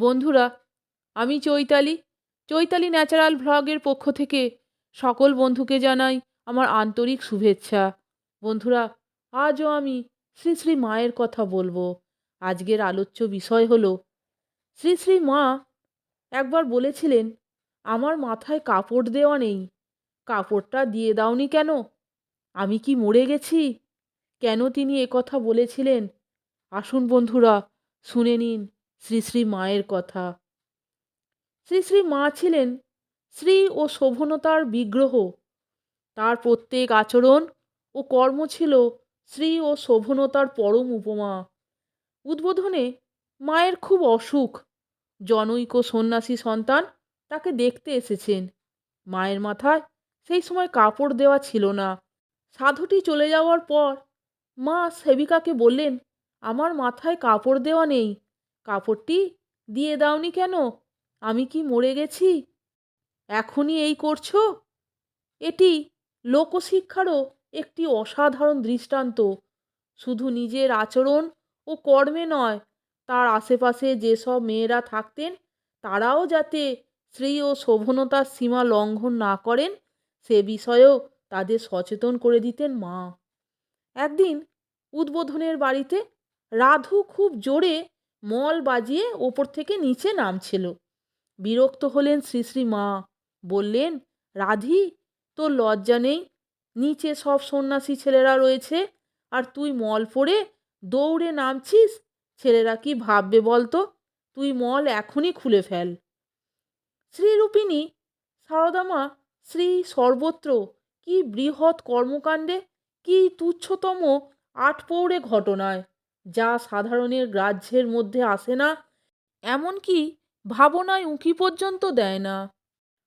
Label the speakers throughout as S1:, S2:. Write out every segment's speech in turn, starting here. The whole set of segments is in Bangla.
S1: বন্ধুরা, আমি চৈতালি। চৈতালি ন্যাচারাল ভ্লগের পক্ষ থেকে সকল বন্ধুকে জানাই আমার আন্তরিক শুভেচ্ছা। বন্ধুরা, আজও আমি শ্রী শ্রী মায়ের কথা বলব। আজকের আলোচ্য বিষয় হল, শ্রী শ্রী মা একবার বলেছিলেন, আমার মাথায় কাপড় দেওয়া নেই। কাপড়টা দিয়ে দাওনি কেন? আমি কি মরে গেছি? কেন তিনি একথা বলেছিলেন? আসুন বন্ধুরা, শুনে নিন। শ্রী শ্রী মায়ের কথা। শ্রী শ্রী মা ছিলেন শ্রী ও শোভনতার বিগ্রহ। তার প্রত্যেক আচরণ ও কর্ম ছিল শ্রী ও শোভনতার পরম উপমা। উদ্বোধনে মায়ের খুব অসুখ। জনৈক সন্ন্যাসী সন্তান তাকে দেখতে এসেছেন। মায়ের মাথায় সেই সময় কাপড় দেওয়া ছিল না। সাধুটি চলে যাওয়ার পর মা সেবিকাকে বললেন, আমার মাথায় কাপড় দেওয়া নেই কাপড়টি দিয়ে দাওনি কেন? আমি কি মরে গেছি? এখনই এই করছ? এটি লোকশিক্ষারও একটি অসাধারণ দৃষ্টান্ত। শুধু নিজের আচরণ ও কর্মে নয়, তার আশেপাশে যেসব মেয়েরা থাকতেন, তারাও যাতে শ্রী ও শোভনতার সীমা লঙ্ঘন না করেন, সে বিষয়েও তাদের সচেতন করে দিতেন মা। একদিন উদ্বোধনের বাড়িতে রাধু খুব জোরে মল বাজিয়ে ওপর থেকে নিচে নামছিল। বিরক্ত হলেন শ্রী শ্রী মা। বললেন, রাধি, তোর লজ্জা নেই। নিচে সব সন্ন্যাসী ছেলেরা রয়েছে। আর তুই মল পড়ে দৌড়ে নামছিস? ছেলেরা কি ভাববে বলতো? তুই মল এখনই খুলে ফেল। শ্রীরূপিণী সারদামা শ্রী সর্বত্র, কি বৃহৎ কর্মকাণ্ডে, কি তুচ্ছতম আটপৌড়ে ঘটনায়। যা সাধারণের গ্রাহ্যের মধ্যে আসে না, এমনকি ভাবনায় উঁকি পর্যন্ত দেয় না।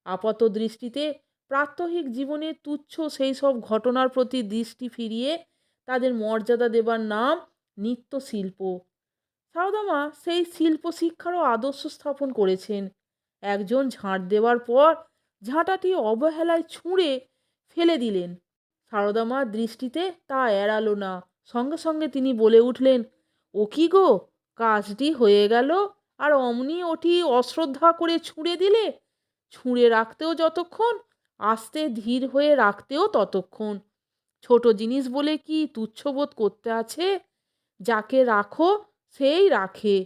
S1: আপাত দৃষ্টিতে প্রাত্যহিক জীবনে তুচ্ছ সেই সব ঘটনার প্রতি দৃষ্টি ফিরিয়ে তাদের মর্যাদা দেবার নাম নিত্য শিল্প সারদামা সেই শিল্প শিক্ষারও আদর্শ স্থাপন করেছেন। একজন ঝাঁট দেওয়ার পর ঝাঁটাটি অবহেলায় ছুঁড়ে ফেলে দিলেন। সারদামার দৃষ্টিতে তা এড়ালো না। সঙ্গে সঙ্গে তিনি বলে উঠলেন, ও কি গো, কাজটি হয়ে গেল, আর অমনি ওটি অশ্রদ্ধা করে ছুঁড়ে দিলে? ছুঁড়ে রাখতেও যতক্ষণ, আস্তে ধীর হয়ে রাখতেও ততক্ষণ। ছোট জিনিস বলে কি তুচ্ছবোধ করতে আছে? যাকে রাখো, সেই রাখে।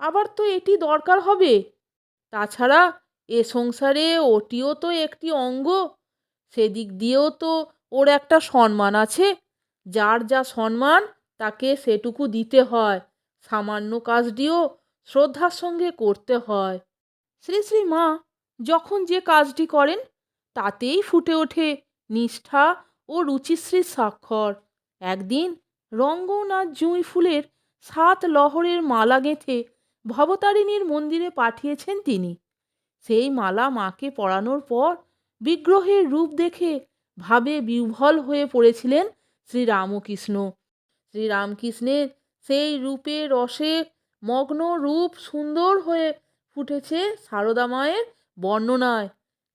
S1: আবার তো এটি দরকার হবে। তাছাড়া এ সংসারে ওটিও তো একটি অঙ্গ। সেদিক দিয়েও তো ওর একটা সম্মান আছে। যার যা সম্মান, তাকে সেটুকু দিতে হয়। সামান্য কাজটিও শ্রদ্ধার সঙ্গে করতে হয়। শ্রী শ্রী মা, যখন যে কাজটি করেন, তাতেই ফুটে ওঠে নিষ্ঠা ও রুচিশ্রীর স্বাক্ষর। একদিন রঙ্গনাথ জুঁই ফুলের সাত লহরের মালা গেঁথে ভবতারিণীর মন্দিরে পাঠিয়েছেন তিনি। সেই মালা মাকে পড়ানোর পর বিগ্রহের রূপ দেখে ভাবে বিহ্বল হয়ে পড়েছিলেন শ্রীরামকৃষ্ণ। শ্রীরামকৃষ্ণের সেই রূপে রসে মগ্ন রূপ সুন্দর হয়ে ফুটেছে সারদা মায়ের বর্ণনায়।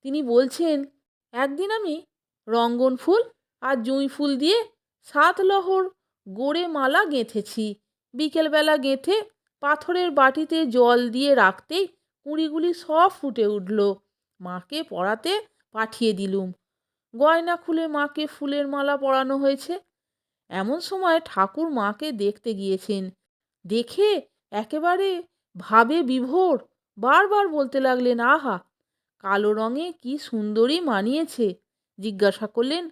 S1: তিনি বলছেন, একদিন আমি রঙ্গন ফুল আর জুঁই ফুল দিয়ে সাত লহর গোড়ে মালা গেঁথেছি। বিকেলবেলা গেঁথে পাথরের বাটিতে জল দিয়ে রাখতেই কুঁড়িগুলি সব ফুটে উঠল। মাকে পরাতে পাঠিয়ে দিলুম। গয়না খুলে মাকে ফুলের মালা পরানো হয়েছে। এমন সময় ঠাকুর মাকে দেখতে গিয়েছেন। দেখে একেবারে ভাবে বিভোর, বারবার বলতে লাগলেন, আহা, কালো রঙে কি সুন্দরী মানিয়েছে। জিজ্ঞাসা করলেন,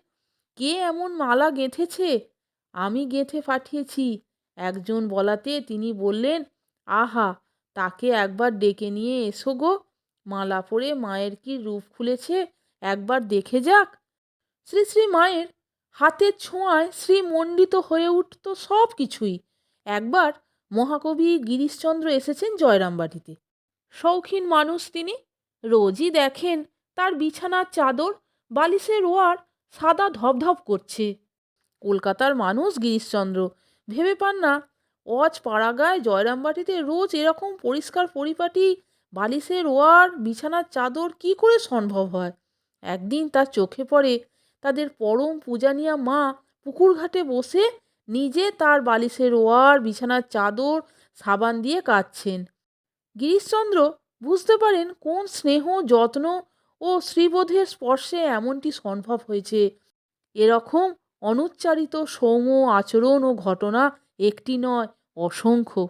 S1: কে এমন মালা গেঁথেছে? আমি গেঁথে পাঠিয়েছি। একজন বলাতে তিনি বললেন, আহা, তাকে একবার ডেকে নিয়ে এসো গো। মালা পরে মায়ের কি রূপ খুলেছে একবার দেখে যাক। শ্রী শ্রী মায়ের হাতের ছোঁয়ায় শ্রীমণ্ডিত হয়ে উঠত সব কিছুই। একবার মহাকবি গিরিশচন্দ্র এসেছেন জয়রামবাটিতে। শৌখিন মানুষ তিনি। রোজই দেখেন তার বিছানার চাদর, বালিশের ওয়ার সাদা ধপধপ করছে। কলকাতার মানুষ গিরিশচন্দ্র, ভেবে পান না, অজ পাড়াগায় জয়রামবাটিতে রোজ এরকম পরিষ্কার পরিপাটি, বালিশের ওয়ার, বিছানার চাদর কি করে সম্ভব হয়? একদিন তার চোখে পড়ে তাদের পরম পূজানিয়া মা পুকুর ঘাটে বসে নিজে তার বালিশের ওয়ার, বিছানার চাদর, সাবান দিয়ে কাঁদছেন। গিরিশচন্দ্র বুঝতে পারেন কোন স্নেহ, যত্ন ও শ্রীবোধের স্পর্শে এমনটি সম্ভব হয়েছে। এরকম অনুচ্চারিত সৌম্য আচরণ ও ঘটনা একটি নয়, অসংখ্য।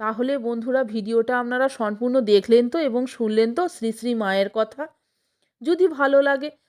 S1: তাহলে বন্ধুরা, ভিডিওটা আপনারা সম্পূর্ণ দেখলেন তো এবং শুনলেন তো শ্রী শ্রী মায়ের কথা? যদি ভালো লাগে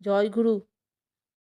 S1: জয় গুরু।